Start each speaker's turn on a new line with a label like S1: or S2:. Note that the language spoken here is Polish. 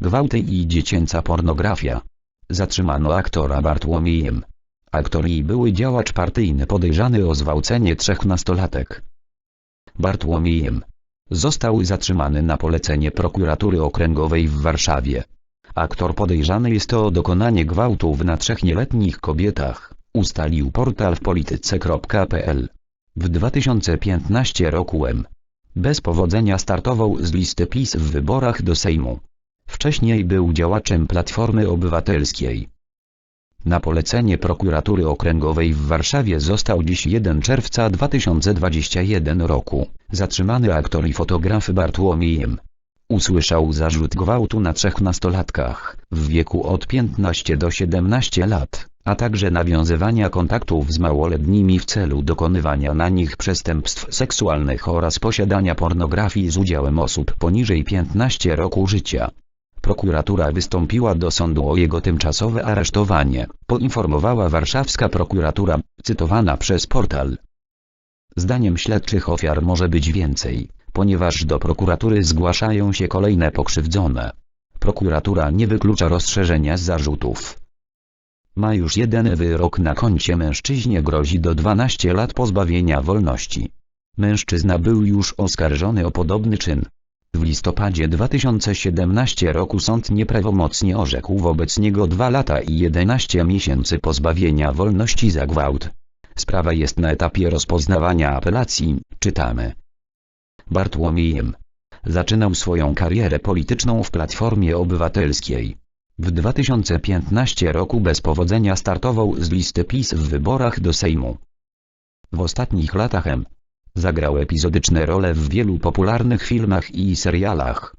S1: gwałty i dziecięca pornografia. Zatrzymano aktora Bartłomiejem. Aktor i były działacz partyjny podejrzany o zwałcenie trzech nastolatek. Bartłomiejem. Został zatrzymany na polecenie prokuratury okręgowej w Warszawie. Aktor podejrzany jest o dokonanie gwałtów na trzech nieletnich kobietach, ustalił portal w polityce.pl. W 2015 roku M. Bez powodzenia startował z listy PiS w wyborach do Sejmu. Wcześniej był działaczem Platformy Obywatelskiej. Na polecenie prokuratury okręgowej w Warszawie został dziś 1 czerwca 2021 roku zatrzymany aktor i fotograf Bartłomiejem. Usłyszał zarzut gwałtu na trzech nastolatkach w wieku od 15 do 17 lat, a także nawiązywania kontaktów z małoletnimi w celu dokonywania na nich przestępstw seksualnych oraz posiadania pornografii z udziałem osób poniżej 15 roku życia. Prokuratura wystąpiła do sądu o jego tymczasowe aresztowanie, poinformowała warszawska prokuratura, cytowana przez portal. Zdaniem śledczych ofiar może być więcej, ponieważ do prokuratury zgłaszają się kolejne pokrzywdzone. Prokuratura nie wyklucza rozszerzenia zarzutów. Ma już jeden wyrok na koncie mężczyźnie grozi do 12 lat pozbawienia wolności. Mężczyzna był już oskarżony o podobny czyn. W listopadzie 2017 roku sąd nieprawomocnie orzekł wobec niego 2 lata i 11 miesięcy pozbawienia wolności za gwałt. Sprawa jest na etapie rozpoznawania apelacji, czytamy. Bartłomiejem. Zaczynał swoją karierę polityczną w Platformie Obywatelskiej. W 2015 roku bez powodzenia startował z listy PiS w wyborach do Sejmu. W ostatnich latach M. Zagrał epizodyczne role w wielu popularnych filmach i serialach.